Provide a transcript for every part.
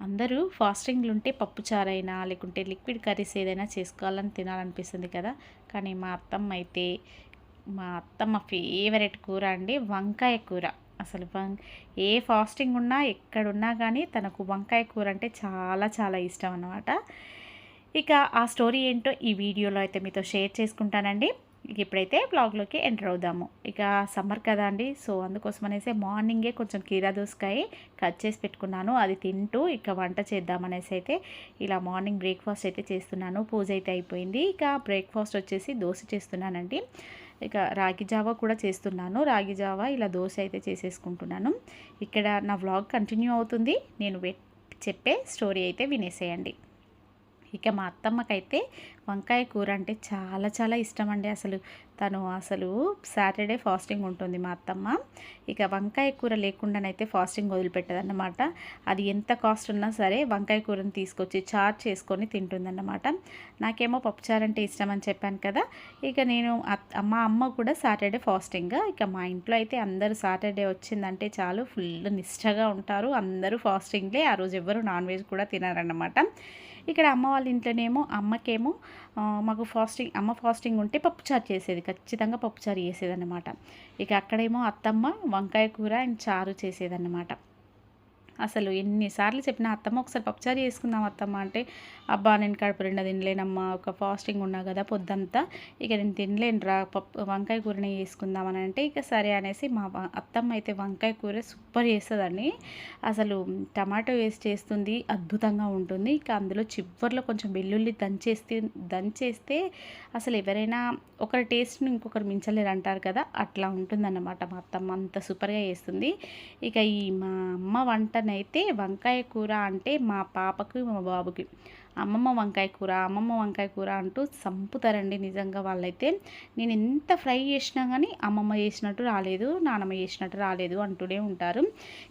అందరూ ఫాస్టింగ్లు ఉంటే పప్పుచారైనా లేకుంటే లిక్విడ్ కర్రీస్ ఏదైనా చేసుకోవాలని తినాలనిపిస్తుంది కదా. కానీ మా అత్తమ్మ అయితే మా అత్తమ్మ ఫేవరెట్ కూర అండి వంకాయ కూర. అసలు వం ఏ ఫాస్టింగ్ ఉన్నా ఎక్కడున్నా కానీ తనకు వంకాయ కూర అంటే చాలా చాలా ఇష్టం అన్నమాట ఇక ఆ స్టోరీ ఏంటో ఈ వీడియోలో అయితే మీతో షేర్ చేసుకుంటానండి. ఇప్పుడైతే బ్లాగ్లోకి ఎంటర్ అవుదాము. ఇక సమ్మర్ కదా అండి సో అందుకోసం అనేసి మార్నింగే కొంచెం కీరా దోసకాయ కట్ చేసి పెట్టుకున్నాను అది తింటూ ఇక వంట చేద్దామనేసి అయితే ఇలా మార్నింగ్ బ్రేక్ఫాస్ట్ అయితే చేస్తున్నాను పూజ అయితే అయిపోయింది. ఇక బ్రేక్ఫాస్ట్ వచ్చేసి దోశ చేస్తున్నానండి. ఇక రాగి జావా కూడా చేస్తున్నాను రాగి జావా ఇలా దోశ అయితే చేసేసుకుంటున్నాను. ఇక్కడ నా వ్లాగ్ కంటిన్యూ అవుతుంది నేను చెప్పే స్టోరీ అయితే వినేసేయండి. ఇక మా అత్తమ్మకైతే వంకాయ కూర అంటే చాలా చాలా ఇష్టం అండి అసలు. తను అసలు సాటర్డే ఫాస్టింగ్ ఉంటుంది మా అత్తమ్మ. ఇక వంకాయ కూర లేకుండానైతే ఫాస్టింగ్ వదిలిపెట్టదన్నమాట. అది ఎంత కాస్ట్ ఉన్నా సరే వంకాయ కూరని తీసుకొచ్చి చార్ చేసుకొని తింటుందన్నమాట. నాకేమో పప్పుచారు అంటే ఇష్టం అని చెప్పాను కదా. ఇక నేను మా అమ్మ కూడా సాటర్డే ఫాస్టింగ్. ఇక మా ఇంట్లో అయితే అందరూ సాటర్డే వచ్చిందంటే చాలు ఫుల్ నిష్టగా ఉంటారు. అందరూ ఫాస్టింగ్లే. ఆ రోజు ఎవరు నాన్ వెజ్ కూడా తినారన్నమాట. ఇక్కడ అమ్మ వాళ్ళ ఇంట్లోనేమో అమ్మకేమో మాకు ఫాస్టింగ్ అమ్మ ఫాస్టింగ్ ఉంటే పప్పుచారు చేసేది ఖచ్చితంగా పప్పుచారు చేసేదన్నమాట. ఇక అక్కడేమో అత్తమ్మ వంకాయ కూర అండ్ చారు చేసేదన్నమాట. అసలు ఎన్నిసార్లు చెప్పిన అత్తమ్మ ఒకసారి పప్పుచారు చేసుకుందాం అత్తమ్మ అంటే అబ్బా నేను కడుపు రెండు తినలేనమ్మా ఒక ఫాస్టింగ్ ఉన్నా కదా పొద్దంతా ఇక నేను తినలేను రా పప్పు వంకాయ కూరని చేసుకుందామని అంటే ఇక సరే అనేసి మా అత్తమ్మ అయితే వంకాయ కూర సూపర్ చేస్తుందండి. అసలు టమాటో వేసి చేస్తుంది అద్భుతంగా ఉంటుంది. ఇక అందులో చివరిలో కొంచెం వెల్లుల్లి దంచేస్తే దంచేస్తే అసలు ఎవరైనా ఒకరి టేస్ట్ని ఇంకొకరు మించలేరు అంటారు కదా అట్లా ఉంటుందన్నమాట మా అత్తమ్మ. అంత సూపర్గా చేస్తుంది. ఇక ఈ మా అమ్మ వంట అయితే వంకాయ కూర అంటే మా పాపకి మా బాబుకి. అమ్మమ్మ వంకాయ కూర అమ్మమ్మ వంకాయ కూర అంటూ సంపుతారండి నిజంగా వాళ్ళైతే. నేను ఎంత ఫ్రై చేసినా కానీ అమ్మమ్మ చేసినట్టు రాలేదు నానమ్మ చేసినట్టు రాలేదు అంటూనే ఉంటారు.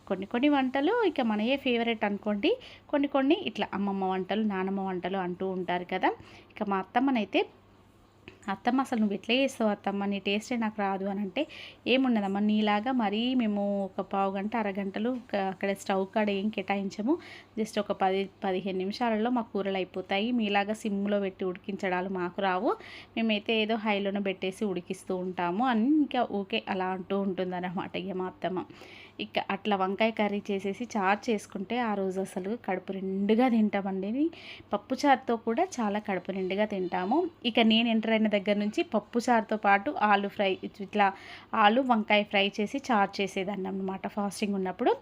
కొన్ని కొన్ని వంటలు ఇక మనయే ఫేవరెట్ అనుకోండి కొన్ని కొన్ని ఇట్లా అమ్మమ్మ వంటలు నానమ్మ వంటలు అంటూ ఉంటారు కదా. ఇక మా అత్తమ్మనైతే అత్తమ్మ అసలు నువ్వు ఎట్లా చేస్తావు అత్తమ్మ? నీ టేస్టే నాకు రాదు అని అంటే ఏమున్నదమ్మా నీలాగా మరీ మేము ఒక పావు గంట అరగంటలు అక్కడ స్టవ్ కాడ ఏం కేటాయించము. జస్ట్ ఒక పది పదిహేను నిమిషాలలో మా కూరలు అయిపోతాయి. మీలాగా సిమ్లో పెట్టి ఉడికించడాలు మాకు రావు. మేమైతే ఏదో హైలోనే పెట్టేసి ఉడికిస్తూ ఉంటాము. అని ఇంకా ఓకే అలా అంటూ ఉంటుందన్నమాట ఇక మా అత్తమ్మ. ఇక అట్లా వంకాయ కర్రీ చేసేసి చారు చేసుకుంటే ఆ రోజు అసలు కడుపు నిండుగా తింటామండి. పప్పు చారుతో కూడా చాలా కడుపు నిండుగా తింటాము. ఇక నేను ఎంటర్ అయిన దగ్గర నుంచి పప్పు చారుతో పాటు ఆలు ఫ్రై ఇట్లా ఆలు వంకాయ ఫ్రై చేసి చారు చేసేదాన్ని అనమాట ఫాస్టింగ్ ఉన్నప్పుడు.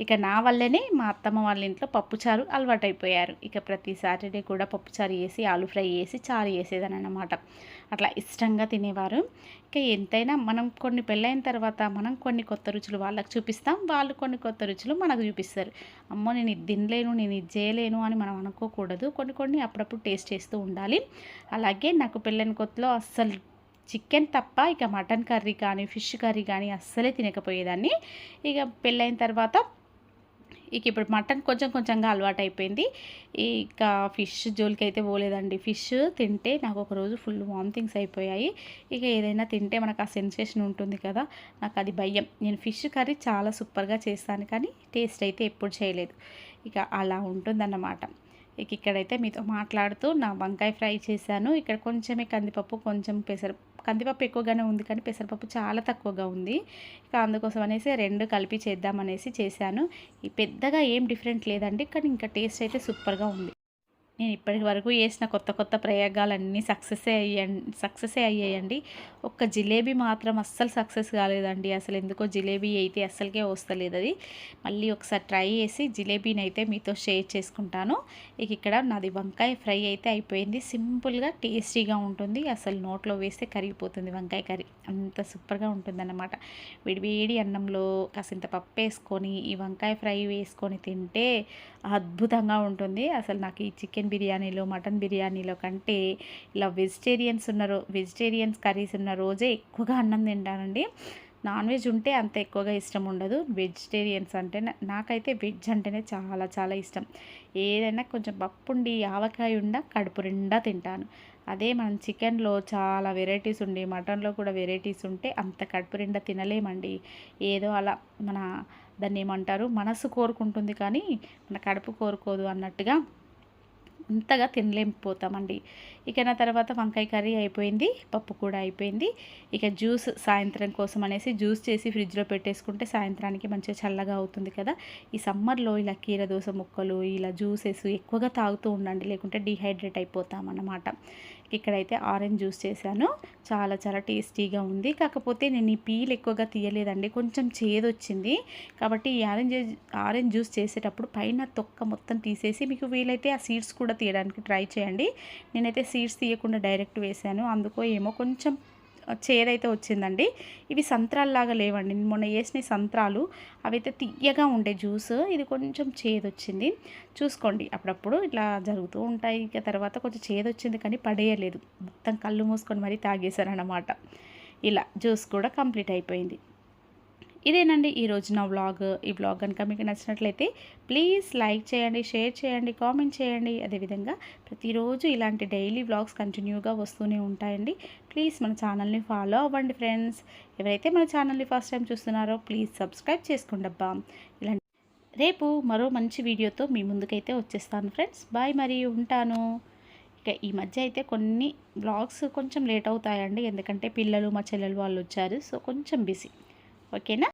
ఇక నా వల్లనే మా అత్తమ్మ వాళ్ళ ఇంట్లో పప్పు చారు అలవాటైపోయారు. ఇక ప్రతి సాటర్డే కూడా పప్పు చారు వేసి ఆలు ఫ్రై చేసి చారు చేసేదాన్ని అనమాట అట్లా ఇష్టంగా తినేవారు. ఓకే ఎంతైనా మనం కొన్ని పెళ్ళైన తర్వాత మనం కొన్ని కొత్త రుచులు వాళ్ళకి చూపిస్తాం వాళ్ళు కొన్ని కొత్త రుచులు మనకు చూపిస్తారు. అమ్మో నేను ఇది తినలేను నేను ఇది చేయలేను అని మనం అనుకోకూడదు. కొన్ని కొన్ని అప్పుడప్పుడు టేస్ట్ చేస్తూ ఉండాలి. అలాగే నాకు పెళ్ళైన కొత్తలో అస్సలు చికెన్ తప్ప ఇక మటన్ కర్రీ కానీ ఫిష్ కర్రీ కానీ అస్సలే తినకపోయేదాన్ని. ఇక పెళ్ళైన తర్వాత ఇక ఇప్పుడు మటన్ కొంచెం కొంచెంగా అలవాటు అయిపోయింది ఇక ఫిష్ జోలికి అయితే పోలేదండి. ఫిష్ తింటే నాకు ఒకరోజు ఫుల్ వామిటింగ్స్ అయిపోయాయి. ఇక ఏదైనా తింటే మనకు ఆ సెన్సేషన్ ఉంటుంది కదా నాకు అది భయం. నేను ఫిష్ కర్రీ చాలా సూపర్గా చేస్తాను కానీ టేస్ట్ అయితే ఎప్పుడు చేయలేదు. ఇక అలా ఉంటుందన్నమాట. ఇక ఇక్కడైతే మీతో మాట్లాడుతూ నా వంకాయ ఫ్రై చేశాను. ఇక్కడ కొంచెమే కందిపప్పు కొంచెం పెసర కందిపప్పు ఎక్కువగానే ఉంది కానీ పెసరపప్పు చాలా తక్కువగా ఉంది. ఇక అందుకోసం అనేసి రెండు కలిపి చేద్దామనేసి చేశాను. ఈ పెద్దగా ఏం డిఫరెంట్ లేదండి కానీ ఇంకా టేస్ట్ అయితే సూపర్గా ఉంది. నేను ఇప్పటి వరకు చేసిన కొత్త కొత్త ప్రయోగాలన్నీ సక్సెసే అయ్యండి సక్సెసే అయ్యాయండి. ఒక్క జిలేబీ మాత్రం అస్సలు సక్సెస్ కాలేదండి. అసలు ఎందుకో జిలేబీ అయితే అస్సలకే వస్తలేదు అది. మళ్ళీ ఒకసారి ట్రై చేసి జిలేబీని అయితే మీతో షేర్ చేసుకుంటాను. ఇక ఇక్కడ నాది వంకాయ ఫ్రై అయితే అయిపోయింది. సింపుల్గా టేస్టీగా ఉంటుంది. అసలు నోట్లో వేస్తే కరిగిపోతుంది వంకాయ కర్రీ. అంత సూపర్గా ఉంటుందన్నమాట. విడివేడి అన్నంలో కాసింత పప్పు వేసుకొని ఈ వంకాయ ఫ్రై వేసుకొని తింటే అద్భుతంగా ఉంటుంది. అసలు నాకు ఈ చికెన్ బిర్యానీలో మటన్ బిర్యానీలో కంటే ఇలా వెజిటేరియన్స్ ఉన్న రో వెజిటేరియన్స్ కర్రీస్ ఉన్న రోజే ఎక్కువగా అన్నం తింటానండి. నాన్ వెజ్ ఉంటే అంత ఎక్కువగా ఇష్టం ఉండదు. వెజిటేరియన్స్ అంటే నాకైతే వెజ్ అంటేనే చాలా చాలా ఇష్టం. ఏదైనా కొంచెం పప్పుండి ఆవకాయ ఉండా కడుపు నిండా తింటాను. అదే మనం చికెన్లో చాలా వెరైటీస్ ఉండి మటన్లో కూడా వెరైటీస్ ఉంటే అంత కడుపు నిండా తినలేమండి. ఏదో అలా మన దాన్ని ఏమంటారు మనసు కోరుకుంటుంది కానీ మన కడుపు కోరుకోదు అన్నట్టుగా అంతగా తినలేకపోతామండి. ఇక నా తర్వాత వంకాయ కర్రీ అయిపోయింది పప్పు కూడా అయిపోయింది. ఇక జ్యూస్ సాయంత్రం కోసం అనేసి జ్యూస్ చేసి ఫ్రిడ్జ్లో పెట్టేసుకుంటే సాయంత్రానికి మంచిగా చల్లగా అవుతుంది కదా. ఈ సమ్మర్లో ఇలా కీర దోస ముక్కలు ఇలా జ్యూసెస్ ఎక్కువగా తాగుతూ ఉండండి లేకుంటే డిహైడ్రేట్ అయిపోతాం అన్నమాట ఇక్కడైతే ఆరెంజ్ జ్యూస్ చేశాను. చాలా చాలా టేస్టీగా ఉంది. కాకపోతే నేను ఈ పీల్ ఎక్కువగా తీయలేదండి. కొంచెం చేదు వచ్చింది కాబట్టి ఈ ఆరెంజ్ ఆరెంజ్ జ్యూస్ చేసేటప్పుడు పైన తొక్క మొత్తం తీసేసి మీకు వీలైతే ఆ సీడ్స్ కూడా తీయడానికి ట్రై చేయండి. నేనైతే సీడ్స్ తీయకుండా డైరెక్ట్ వేసాను అందుకో ఏమో కొంచెం చేదైతే వచ్చిందండి. ఇవి సంత్రాల్లాగా లేవండి. మొన్న వేసిన సంత్రాలు అవైతే తీయగా ఉండే జ్యూస్. ఇది కొంచెం చేదు వచ్చింది చూసుకోండి. అప్పుడప్పుడు ఇట్లా జరుగుతూ ఉంటాయి. ఇక తర్వాత కొంచెం చేదు వచ్చింది కానీ పడేయలేదు. మొత్తం కళ్ళు మూసుకొని మరీ తాగేశారనమాట ఇలా జ్యూస్ కూడా కంప్లీట్ అయిపోయింది. ఇదేనండి ఈరోజు నా వ్లాగ్ ఈ వ్లాగ్ కనుక మీకు నచ్చినట్లయితే ప్లీజ్ లైక్ చేయండి షేర్ చేయండి కామెంట్ చేయండి. అదేవిధంగా ప్రతిరోజు ఇలాంటి డైలీ వ్లాగ్స్ కంటిన్యూగా వస్తూనే ఉంటాయండి. ప్లీజ్ మన ఛానల్ని ఫాలో అవ్వండి ఫ్రెండ్స్ ఎవరైతే మన ఛానల్ని ఫస్ట్ టైం చూస్తున్నారో ప్లీజ్ సబ్స్క్రైబ్ చేసుకోండి అబ్బా. ఇలాంటి రేపు మరో మంచి వీడియోతో మీ ముందుకైతే వచ్చేస్తాను ఫ్రెండ్స్ బాయ్ మరి ఉంటాను. ఇక ఈ మధ్య అయితే కొన్ని బ్లాగ్స్ కొంచెం లేట్ అవుతాయండి. ఎందుకంటే పిల్లలు మా చెల్లెలు వాళ్ళు వచ్చారు. సో కొంచెం బిజీ ఓకేనా